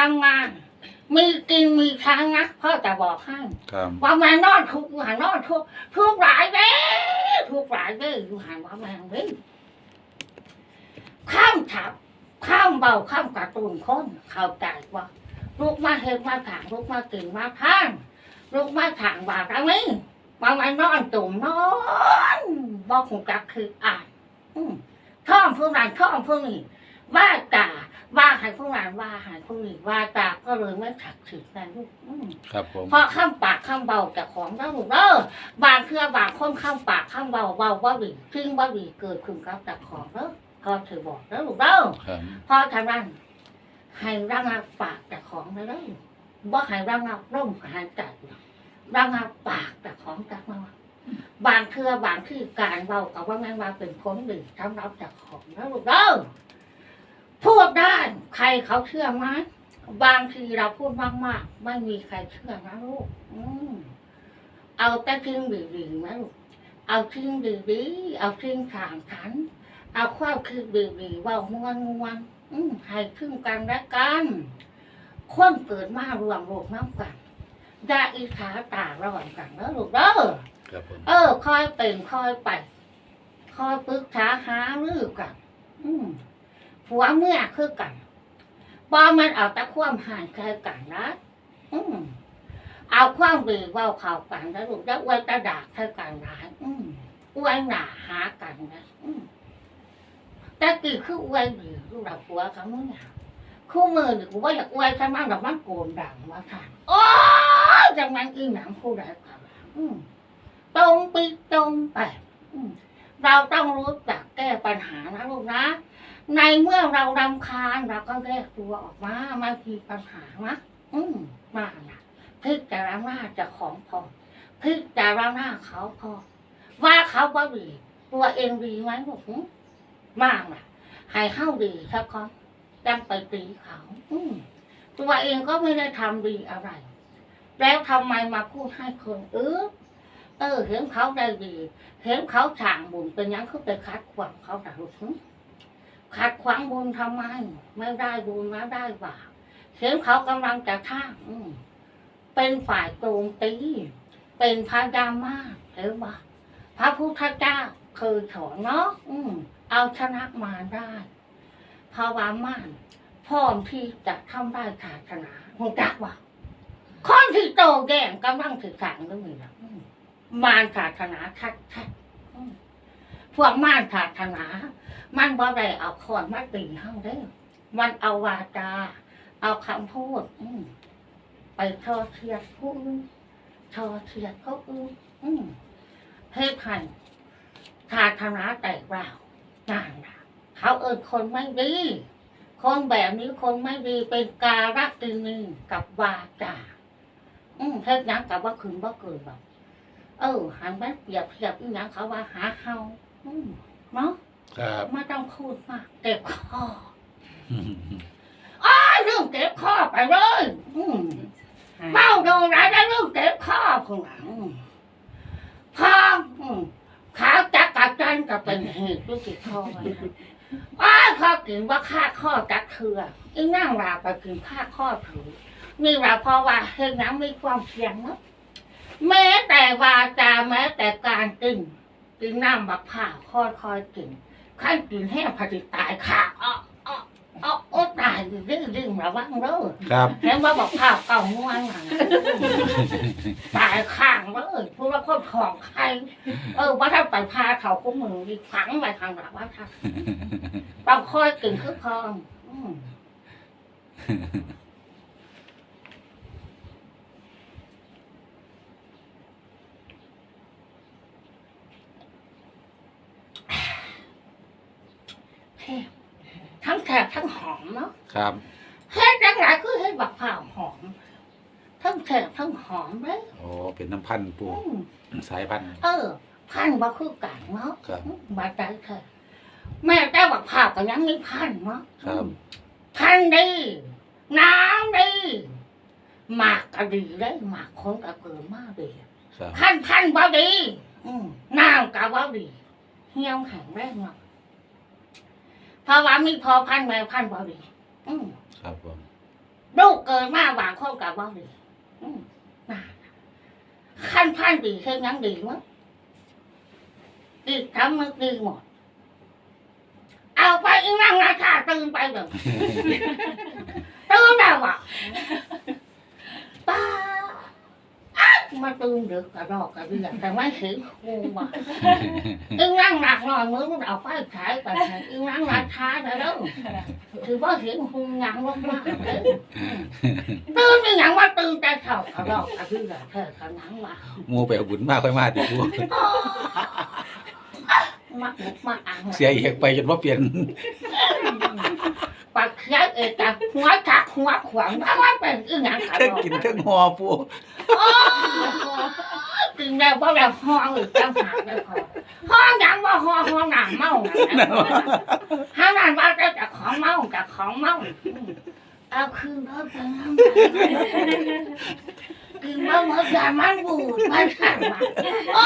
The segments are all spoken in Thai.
ทำงาน มีกินมีช้างนะพ่อจะบอกให้ครับ ว่าแม่นอนทุกอยู่หันนอนทุกทุกหลายเด้ทุกหลายเด้อยู่หันว่าแม่งเด้ข้ามถับข้ามเบาข้ามกระตุนคนเข้าใจว่าลูกมาเห็นมาถางลูกมากินมาทานลูกมาถางบาทอะไรว่าแม่นอนตุ่มนอนบอกคงจักคืออ่านอืมท่องผู้นั้นท่องผู้นี้ ว่าตาว่าใหายผู้นั้นว่าใหายผู้นี้ว่าตาก็เลยไม่ถักถึงนั่นลูกอืม ครับผม เพราะข้ามปากข้ามเบาจากของแล้วลูกเด้อบางเครือบางคนข้ามปากข้ามเบาเบาว่าดีซึ่งว่าดีเกิดขึ้นกับจากของเด้อพอถือบอกแล้วลูกเด้อครับพอทำนั้นให้ระงับปากจากของเลยเด้อบ่ให้ระงับร่มหายใจระงับปากจากของจากมาบางเครือบางที่การเบากับว่าแม่นว่าเป็นผลดีสำหรับจากของแล้วลูกเด้อ พูดได้ใครเขาเชื่อไหมบางทีเราพูดมากๆ ไม่มีใครเชื่อนะลูกอืมเอาแต่ทิ้งดีๆนะลูกเอาทิ้งดีๆเอาทิ้งทางฉัน เอาความคิดดีๆเว่ามวนมวนๆอืมให้ทึ่งกันและกันคนเกิดมารวมโลกน้ำกันอย่าอิจฉาตาระหว่างกันนะลูกเด้อครับผมเออคอยเป็นคอยไปคอยปรึกษาหารือกัน อืม ผัวเมื่อคือกันบอมันเอาต่ความห่างไกลกันนะอืมเอาความดีเว่าเขากันแล้วลูกแล้วอวยตะดากเท่ากันร้ายอืมอวยหนาหากันนะอืมแต่กี่คืออวยดีลูกเราผัวเขาเมื่อคู่มือหรือกูว่าอยากอวยใช่ไหมแบบมันโกนดังว่าค่ะโอ้จังมันอีหนังผู้ใดกันอืมตรงไปตรงไปอืมเราต้องรู้จักแก้ปัญหานะลูกนะ ในเมื่อเรารำคาญเราก็แยกตัวออกมาไม่มีปัญหานะอืมมานะพิจารณาจะของพอพิจารณาเขาพอ ว่าเขาบ่ดี ตัวเองดีไหมลูกมากนะให้เข้าดีสักคนจังไปตีเขาอืมตัวเองก็ไม่ได้ทำดีอะไร แล้วทำไมมาพูดให้คนเอื่นเออเห็นเขาได้ดี เห็นเขาฉางบุญเป็นยังคือไปคัดขวางเขาแต่ลูกหึ ขัดขวางบุญทำไม ไม่ได้บุญไม่ได้บาปเห็นเขากำลังจะท่าเป็นฝ่ายโจมตี เป็นพระยามากเห็นปะพระพุทธเจ้าเคยสอนเนาะอเอาชนะมาได้ภาวามานพร้อมที่จะทำได้ศาสนาหูจักว่าคนที่โตแย่งกำลังศึกษาเรื่องนี้นะมารศาสนาชัดชัดๆ วกมารศาสนา มันบ่ได้เอาคอนมาตีเฮาเด้อมันเอาวาจา เอาคำพูดไปทอเทียดผู้อื่นทอเทียดเขาอื่นอืมเฮ็ดให้ศาสนาแตกร้าวนั่นเขาเอินคนไม่ดีคนแบบนี้คนไม่ดีเป็นการัตินีกับวาจาอืมเฮ็ดยังกับว่าคืนว่าเกินแบบเออหันไปเปรียบเทียบอีหยังเขาว่าหาเฮา อืมเนาะครับไม่ต้องพูดมากเจ็บคออ้ายเรื่องเจ็บคอไปเลยอืมเมาโดนอะไรได้เรื่องเจ็บคอคนหลังพออืมขาจักกัดกันก็เป็นเหตุด้วยจิตคอมันนะอ้ายข้อกินว่าค่าข้อจักเถื่ออีนั่งลาไปกินค่าข้อถือนี่แหละเพราะว่าเห็นน้ำมีความเสี่ยงเนาะแม้แต่วาจาแม้แต่การกิน กินน้ำบักผ่าคอยคอยกินขั้นกินแห้งผลิตตายขาอ้ออ้ออ้อโอ้ตายดึงดึงระวังเด้อครับเห็นว่าบักผ่าเก่าง่วงหลังตายข้างเลยพูดว่าคนของใคร เออว่าถ้าไปพาเขาคุ้มมือดีฝังไปทางหลังว่าถ้าต้องคอยกินคือพองอืม ทั้งแซ่บทั้งหอมเนาะครับเฮ็ดจังไรคือเฮ็ดบักผ่าวหอม ทั้งแฉกทั้งหอมเลยโอ้เป็นน้ำพันธุ์ปูอืมสายพันธุ์ เออ พันบ่คือกันเนาะครับ บาดใจเถอะแม่แต่บักผ่าวก็ยังมีพันเนาะครับพันดีน้ำดีหมากก็ดีเลยหมากคนก็เกิดมากดี ครับ พันพันบ่ดี อืมน้ำก็บ่ดีเหี่ยวแข็งแรงเนาะเพ ราะว่ามีพอพันแม่พันบ่ดีอืมครับผมลูกเกินมาบางคนกับว่าดีอืมน่าขั้นพันดีแค่ยังดีมั้งดีทำมันดีหมด เอาไปอีนั่งราคาตื่นไปเลยตื่นแล้วอะป้าอ้าว มาตื่นดึกกระดอกกระเดื่องแต่ไม่เห็นครูว่ะอีนั่งหนักหน่อยมือมันเอาไฟฉายไปให้อีนั่งราคาแล้วเด้อถือว่าเห็นหูงยังมากๆเลยตื่นอีหยังว่าตื่นแต่เช้ากระดอกกระเดื่องเธอกระหนังว่าหมูไปเอาบุญมากค่อยมาติปูมักบุกมักอ่างเสียเอกไปจนว่าเปลี่ยน ปากเขียวเอกกับหัวชักหัวขวางเพราะว่าเป็นอีหยังกระเทั้งดกินเทั้งหอปูกินแล้วเพราะเราห้องอีกจังหากเลยพอห้องยังว่าห้องห้องหนังเมาห้างนั้นว่าจะจะของเมาจะของเมาเอาคืนรถไปน้ำกินเมาเมื่อการมันบูดมันขันมาโอ้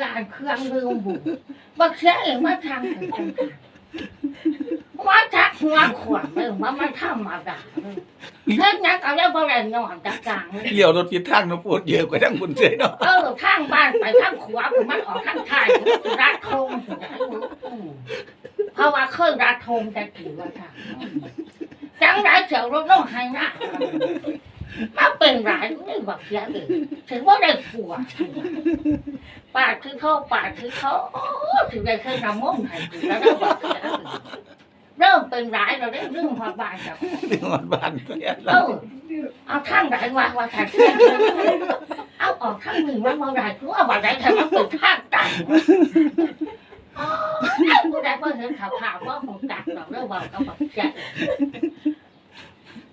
การเครื่องลืมบูดบักเสียเองมาทางถึงจังหากว่าชัก หัวขวางเลยว่ามันทำมาด่าเลยเฮ็ดหยังเอาแล้วบ่แรงนอนจักกลางเลยเลี้ยวรถผิดทางเนาะปูเยอะกว่าทั้งบุญเสยเนาะเออข้างบ้านไปข้างขวาคือมันออกข้างท้ายคือรัดทงเพราะว่าเคยรัดทงแต่ถือว่าทางจังไรเสียวรถต้องให้นะมาเป็นหลายไม่บอกเสียเลยถือว่าได้ผัวปาดคือเขาปาดคือเขาโอ้ถือได้เคยนำมุ่งให้ถือแล้วได้บอกเสียเลย เริ่มเป็นหลายเราได้เรื่องพอบ้านกับถึงวันบ้านเปลี่ยนเออเอาข้างไหนวางวางทางเอาออกข้างหนึ่งว่าเมื่อไหรคือว่าวันไหนทำมันเป็นข้างต่างผู้ใดก็เห็นข่าวข่าวว่าหงกัดเราเรื่องเบาก็บอกแจ๊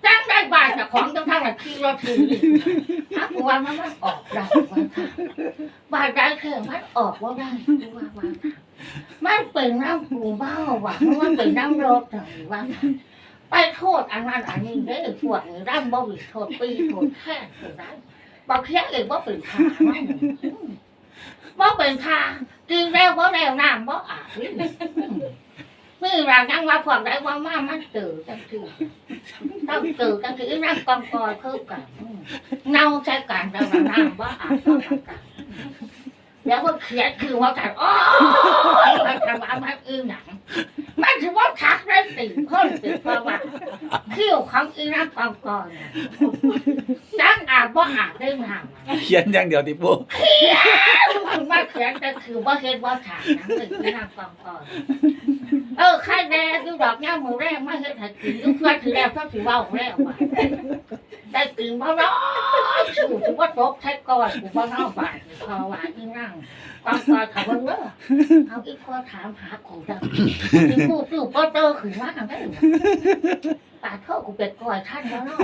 จ้างได้บาทจากของต้องทางไหนขี่รถถือถ้าผู้ว่ามันมันออกได้ว่าค่ะบาทได้แค่มันออกว่าได้ผู้ว่าว่ามันเป็นน้ำปูเบ้าว่ะมันเป็นน้ำรถหรือว่าไปโทษอันนั้นอันนี้ได้อพวกนี้ร่ำบ่วิโทษปีโทษแค่ถึงได้บอกแค่เองว่าเป็นทางว่าเป็นทางกินแล้วว่าแล้วน้ำว่าอาบ นี่เรายังว่าพวกได้ว่ามามันเจอจังคือต้องเจอจังคือนั่งกองกอยเพิ่มกันเน่าใช้กันแล้วน้ำว่าอาบต้องกันแล้วก็เขียนคือว่ากันโอ้ยมันทำอะไรอื่นหนังมันถือว่าทักได้ติ่งคนติดเพราะว่าเขี้ยวของอีนักกองกอนดังอาบว่าอาบได้หางเขียนอย่างเดียวติปูคือว่าเขียนแต่คือว่าเห็นว่าถามนังเป็นอีนักกองกอน เออใครแดงดูดอกย่าหมือแรกม่เห็นหัดกินยุคเพื่อนถือแล้วเขาถือว่าแรกว่าได้กินเพราะร้อนชูถือว่าตกใช้ก้อนถือว่าเน่าบาดคอหวานที่นั่งกองกอนขับรถเนอะเอาอีกข้อถามหากูดังที่พูดตู่ก็เจอขึ้นมาได้หรอปาเท่ากูเป็นก้อยท่านแล้วเนาะ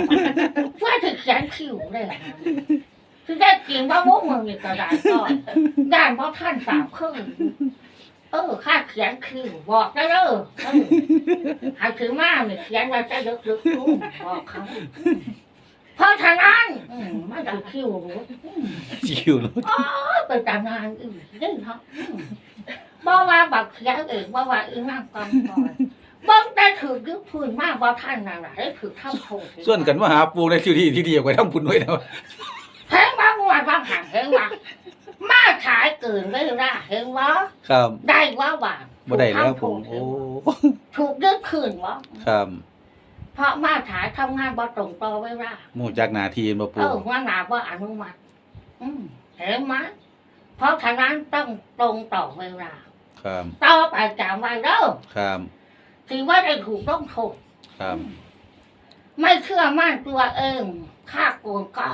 เพื่อถึงแขนคิวเลยอะคือได้กินว่าโมุกมึงนี่ก็ได้ก่อนได้เพราะท่านสามครึ่ง เออค่าเขียนคิวบอกได้เลยเออหายถึงมากเนี่ยเขียนไว้จะลึกลึกๆรู้บอกเขาเพราะฉะนั้นอืมมันจะคิวรู้ชิวรถไปตามงานอื่นได้เนาะอืมบ่ว่าบักเขียเองบ่ว่าอีนั่งกองก่อนบ่ได้ถือยึดพื้นมากบ่ท่านน่ะล่ะได้ถือทำโทษส่วนกันว่าหาปูในที่ที่ที่เดียวกว่าทั้งบุญไว้นะเห็นว่าม่วนว่าหันเห็นว่ามา ขายเกินเลยล่ะเห็นว่าครับได้ว่าว่าบ่ได้แล้วผมถูโอ้กถูกยึดคืนวะครับ เพราะมาขายทำงานบ่ตรงต่อเวลาหมู่จากหนาทีนบ่เอปูอว่าหนาว่าอนุมัติอืมเห็นไหมเพราะฉะนั้นต้องตรงต่อเวลาครับต่อไปจำไว้เด้อครับถือว่าได้ถูกต้องโทษครับ ไม่เชื่อมั่นตัวเองข้าโกนกอ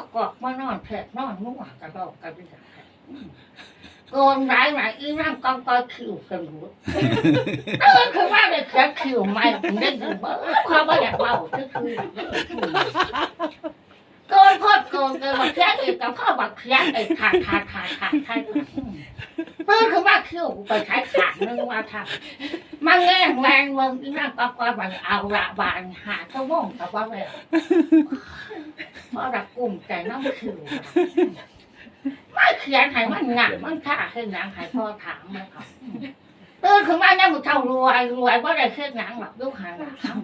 กกอกมานอนแผลนอนมั่วกระดอกกระเดี่ยโกนร้ายไหนอีร่งกองกอคิวกันหัวเออคือว่าได้เขียคิวไม่ได้ยินว่าความว่าอยากเล่าก็คือโกนโคตรโกนเกินมาเขียนเองกับข้าวบักเขียนเองขาดขาดขาดขาดใช่เพื่อคือว่าคิวไปใช้ขาดนึงว่าทำ มันแง่งแรงเมืองที่นั่งก็ก็มันเอาละบานหาเขาว่องกับว่าแบบเพราะระกลุ่มใจน้ำคือไม่เขียนให้มันหนักมันค่าขึ้นหนังให้พ่อถามมาครับตื่นขึ้นมาเนี่ยมึงเท่ารวยรวยว่าได้ขึ้นหนังหรอกลูกหาหนัง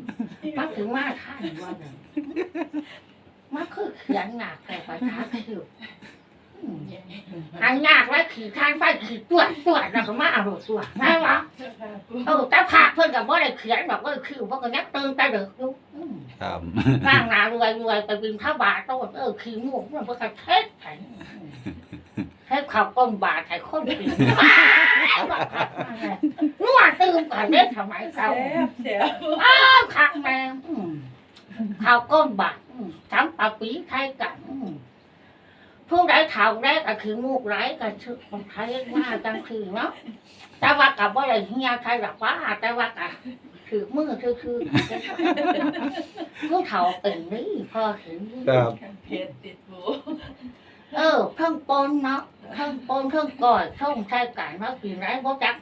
มันถึงมาท่านว่าหนึ่งมันคือเขียนหนักแต่ภาษาคือ อืมหันหนักไว้ขี่ข้างไปขี่ตัวตัวแล้วก็มาเอาตัวได้หรอเออแต่ผากเพิ่นกับว่าได้เขียนบอกว่าคือว่าก็ยักตื่นแต่เด็กอยู่อืมครับร่างหนารวยรวยไปบินข้าวบาทโต้นเออขี้มูกมันเพื่อเทศไทยเทศข่าวก้มบาทไทยคนปีนนวดตื่นก่อนเล่นสมัยเก่าเสียอ้าวคักแม่อืมข่าวก้มบาทอืมสามปะปีไทยกันอืม ผู้ใดเท่าแรกก็คือมูกไรก็ชื่อคนไทยมาจังคือเนาะแต่ว่ากับว่าอะไรเฮียไทยหลักว่าแต่ว่ากับถือมือคือคือผู้เฒ่าเป็นนี่พอเห็นนี่ครับเพชรติดหูเออเพิ่งปนเนาะเพิ่งปนเพิ่งก่อยเพิ่งใช้กันเนาะกินไรบ่จัก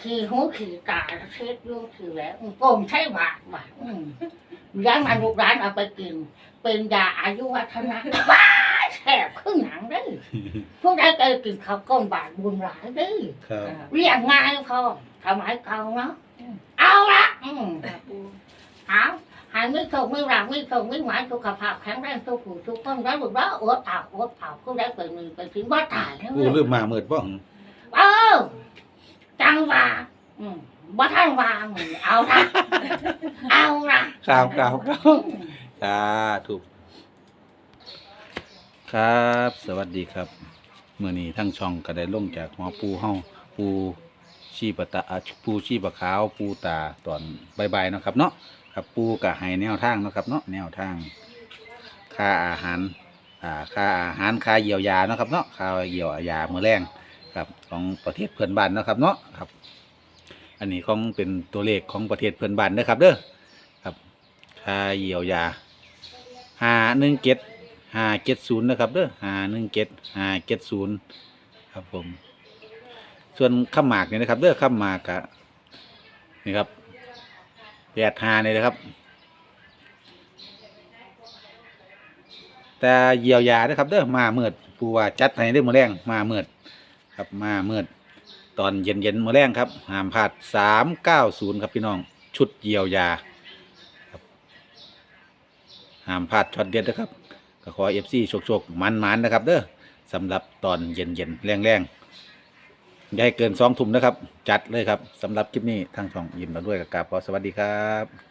ขี่หูขี่ตาเช็ดอยูถือแล้วโกงใช้บาทบาท อืมย้ายมาลูกร้านเอาไปกิน เป็นยาอายุวัฒนะบ้าแสบขึ้นหนังได้พวกได้เคยกินข้าวก้มบาทบุญหลายได้ครับเรียกง่ายพอทำไมยเก่าเนาะเอาละอืมปูเอาหายไม่ถูกไม่หลักไม่ถูกไม่หมายสุขภาพแข็งแรงทุกผู้ทุกคนได้บุญแล้วอดเผาอดเผาก็ได้เป็นมือเป็นถึงว่าตายแล้วปูลืมมาเมิดบ้องเออจังว่า อืมว่าท่านว่ามึงเอาละเอาละครับครับครับอืมสาธุครับ สวัสดีครับเมื่อนี้ทั้งช่องก็ได้ลงจากหัวปูเฮาปูชีปะตะอะปูชีปะขาวปูตาตอนบายๆเนาะครับเนาะครับปูกับให้แนวทางเนาะครับเนาะแนวทางค่าอาหารอ่าค่าอาหารค่าเยียวยาเนาะครับเนาะค่าเยียวยาเมื่อแรงครับของประเทศเพื่อนบ้านเนาะครับเนาะครับ อันนี้ของเป็นตัวเลขของประเทศเพื่อนบ้านนะครับเด้อครับค่าเยียวยาหาหนึ่งเจ็ดหาเจ็ดศูนย์นะครับเด้อหาหนึ่งเจ็ดหาเจ็ดศูนย์ครับผม ส่วนข้ามหมากเนี่ยนะครับเด้อข้ามหมากะนี่ครับแปดหาเนี่ยนะครับ แต่เยียวยานะครับเด้อมาเมืดปูว่าจัดให้ได้อมือแรงมาเมืดครับมาเมืด ตอนเย็นเย็นๆมาแรงครับห้ามพลาดสามเก้าศูนย์ครับพี่น้อง ชุดเยียวยาครับห้ามพลาดช็อตเด็ดนะครับก็ขอเอฟซีโชคโชคมันมันๆนะครับเด้อสำหรับตอนเย็นเย็นๆแรงแรงๆอย่าให้เกินสองทุ่มนะครับ จัดเลยครับสำหรับคลิปนี้ทางช่องยินมาด้วยกับกาบขอสวัสดีครับ